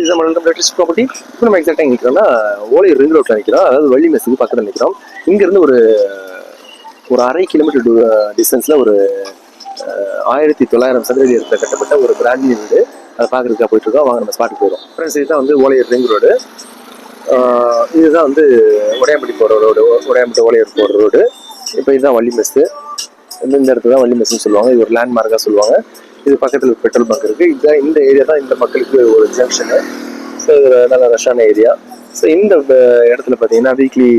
Is நம்ம latest property இப்போ நம்ம எக்ஸாக்டாக நிற்கிறோம்னா ஓலை ரிங் ரோட்டில் நிற்கிறோம் அதாவது வள்ளி மெஸ்ஸுக்கு பக்கத்தில் நிற்கிறோம் இங்கேருந்து ஒரு ஒரு அரை கிலோமீட்டர் டிஸ்டன்ஸில் ஒரு ஆயிரத்தி தொள்ளாயிரம் சதவீதத்தில் இடத்துல கட்டப்பட்ட ஒரு பிராண்டி வீடு. அதை பார்க்குறதுக்காக போயிட்டுருக்கோம் வாங்க நம்ம ஸ்பாட்டுக்கு போகிறோம் ஃப்ரெண்ட்ஸ் இதுதான் வந்து ஓலையர் ரிங் ரோடு இதுதான் வந்து உடையாம்பட்டி போகிற ரோடு உடையாம்பட்டி ஓலையர் போகிற ரோடு இப்போ இதுதான் வள்ளி மெஸ்ஸு இந்த இடத்துல தான் வள்ளி மெஸ்ஸுன்னு சொல்லுவாங்க. இது ஒரு லேண்ட்மார்க்காக சொல்லுவாங்க. இது பக்கத்தில் பெட்ரோல் பங்க் இருக்குது இதுதான் இந்த ஏரியா தான் இந்த மக்களுக்கு ஒரு ஜங்ஷனு ஸோ இது நல்ல ரஷ்ஷான ஏரியா ஸோ இந்த இடத்துல பார்த்தீங்கன்னா வீக்லி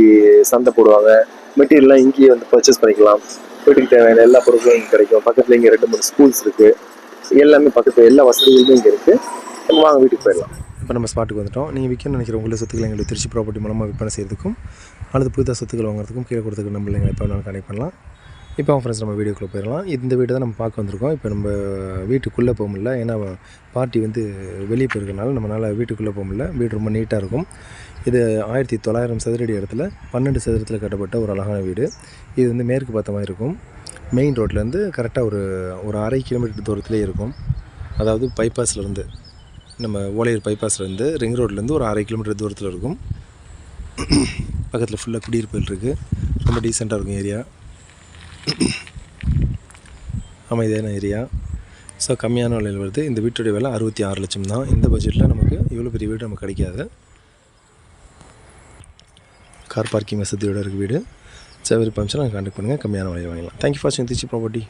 சந்தை போடுவாங்க. மெட்டீரியல்லாம் இங்கேயே வந்து பர்ச்சேஸ் பண்ணிக்கலாம். வீட்டுக்கு தேவையான எல்லா பொருட்களும் இங்கே கிடைக்கும். பக்கத்தில் இங்கே ரெண்டு மூணு ஸ்கூல்ஸ் இருக்குது எல்லாமே பக்கத்தில் எல்லா வசதிகளுமே இங்கே இருக்குது நம்ம வாங்க வீட்டுக்கு போயிடலாம். இப்போ நம்ம ஸ்பாட்டுக்கு வந்துட்டோம். நீங்கள் விற்கணும்னு நினைக்கிற உங்களுடைய சொத்துக்களை எங்களுக்கு திருச்சி ப்ராப்பர்ட்டி மூலமாக விற்பனை செய்யறதுக்கும் அல்லது புதுதாக சொத்துக்கள் வாங்குறதுக்கும் கீழே கொடுத்துருக்க நம்ம எங்களை எப்போ வேணாலும் கனெக்ட் பண்ணலாம். இப்போ ஃப்ரெண்ட்ஸ் நம்ம வீடியோக்குள்ளே போயிடலாம். இந்த வீடு தான் நம்ம பார்க்க வந்திருக்கோம். இப்போ நம்ம வீட்டுக்குள்ளே போக முடியல. ஏன்னா பார்ட்டி வந்து வெளியே போயிருக்கனால நம்மளால் வீட்டுக்குள்ளே போக முடியல. வீடு ரொம்ப நீட்டாக இருக்கும். இது ஆயிரத்தி தொள்ளாயிரம் சதுரடி இடத்துல பன்னெண்டு சதுரத்தில் கட்டப்பட்ட ஒரு அழகான வீடு. இது வந்து மேற்கு பார்த்த மாதிரி இருக்கும். மெயின் ரோட்லேருந்து கரெக்டாக ஒரு ஒரு அரை கிலோமீட்டர் தூரத்துலேயே இருக்கும். அதாவது பைபாஸ்லேருந்து நம்ம ஓலையூர் பைபாஸ்லேருந்து ரிங் ரோட்லேருந்து ஒரு அரை கிலோமீட்டர் தூரத்தில் இருக்கும். பக்கத்தில் ஃபுல்லாக குடியிருப்புகள் இருக்குது ரொம்ப டீசெண்டாக இருக்கும் ஏரியா அமைதியான ஏரியா. ஸோ கம்மியான விலையில் வருது. இந்த வீட்டுடைய விலை அறுபத்தி ஆறு லட்சம் தான். இந்த பட்ஜெட்டில் நமக்கு இவ்வளோ பெரிய வீடு நமக்கு கிடைக்காது. கார் பார்க்கிங் வசதியோட இருக்குது வீடு. சேவரி பம்ப்ஸ் நாங்கள் கான்டாக்ட் பண்ணுங்கள் கம்மியான விலையை வாங்கலாம் தேங்க்யூ ஃபார் வாட்சிங் திருச்சி ப்ராப்பர்ட்டி